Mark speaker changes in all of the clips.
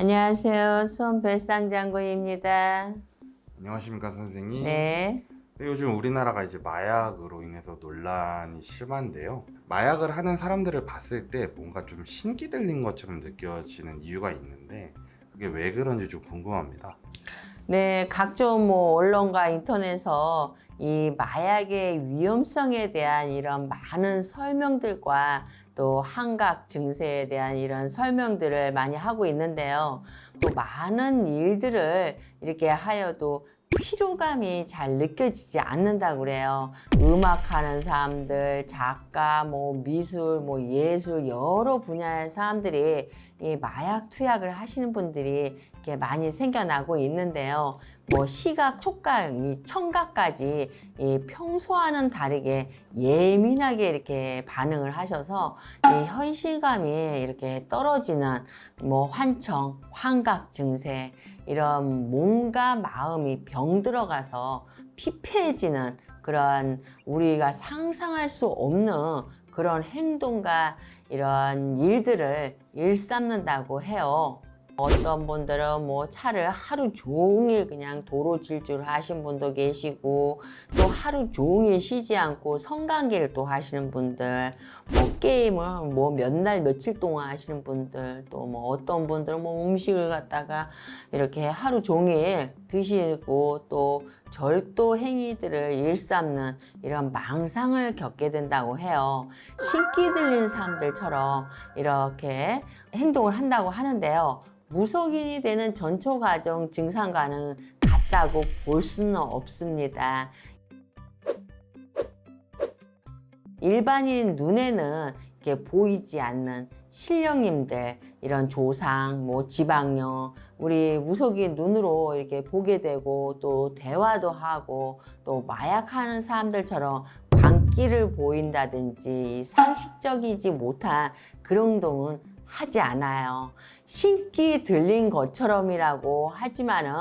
Speaker 1: 안녕하세요. 손별상장군입니다.
Speaker 2: 안녕하십니까 선생님.
Speaker 1: 네.
Speaker 2: 네, 요즘 우리나라가 이제 마약으로 인해서 논란이 심한데요. 마약을 하는 사람들을 봤을 때 뭔가 좀 신기 들린 것처럼 느껴지는 이유가 있는데 그게 왜 그런지 좀 궁금합니다.
Speaker 1: 네, 각종 뭐 언론과 인터넷에서 이 마약의 위험성에 대한 이런 많은 설명들과 또 한각 증세에 대한 이런 설명들을 많이 하고 있는데요. 또 많은 일들을 이렇게 하여도 피로감이 잘 느껴지지 않는다고 그래요. 음악하는 사람들, 작가, 뭐 미술, 뭐 예술 여러 분야의 사람들이 이 마약 투약을 하시는 분들이 이렇게 많이 생겨나고 있는데요. 뭐 시각, 촉각, 이 청각까지 이 평소와는 다르게 예민하게 이렇게 반응을 하셔서 이 현실감이 이렇게 떨어지는 뭐 환청, 환각 증세 이런 몸과 마음이 병들어가서 피폐해지는 그런 우리가 상상할 수 없는 그런 행동과 이런 일들을 일삼는다고 해요. 어떤 분들은 뭐 차를 하루 종일 그냥 도로 질주를 하신 분도 계시고 또 하루 종일 쉬지 않고 성관계를 또 하시는 분들 뭐 게임을 뭐 몇 날 며칠 동안 하시는 분들 또 뭐 어떤 분들은 뭐 음식을 갖다가 이렇게 하루 종일 드시고 또 절도 행위들을 일삼는 이런 망상을 겪게 된다고 해요. 신기 들린 사람들처럼 이렇게 행동을 한다고 하는데요. 무속인이 되는 전초 과정 증상과는 같다고 볼 수는 없습니다. 일반인 눈에는 이렇게 보이지 않는 신령님들 이런 조상 뭐 지방령 우리 무속인 눈으로 이렇게 보게 되고 또 대화도 하고 또 마약하는 사람들처럼 광기를 보인다든지 상식적이지 못한 그런 행동은 하지 않아요. 신기 들린 것처럼이라고 하지만은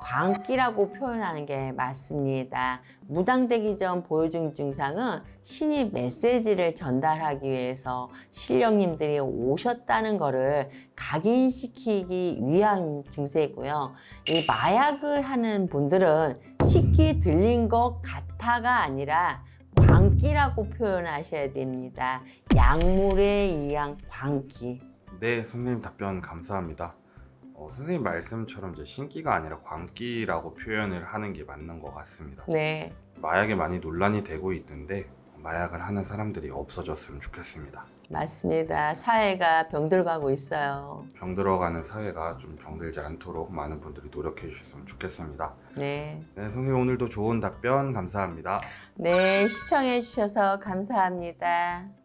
Speaker 1: 광기라고 표현하는 게 맞습니다. 무당되기 전 보여준 증상은 신이 메시지를 전달하기 위해서 신령님들이 오셨다는 거를 각인시키기 위한 증세이고요. 이 마약을 하는 분들은 신기 들린 것 같아가 아니라 광기라고 표현하셔야 됩니다. 약물에 의한 광기.
Speaker 2: 네, 선생님 답변 감사합니다. 어, 선생님 말씀처럼 이제 신기가 아니라 광기라고 표현을 하는 게 맞는 것 같습니다.
Speaker 1: 네.
Speaker 2: 마약에 많이 논란이 되고 있는데 마약을 하는 사람들이 없어졌으면 좋겠습니다.
Speaker 1: 맞습니다. 사회가 병들어가고 있어요.
Speaker 2: 병들어가는 사회가 좀 병들지 않도록 많은 분들이 노력해 주셨으면 좋겠습니다.
Speaker 1: 네.
Speaker 2: 네, 선생님 오늘도 좋은 답변 감사합니다.
Speaker 1: 네, 시청해 주셔서 감사합니다.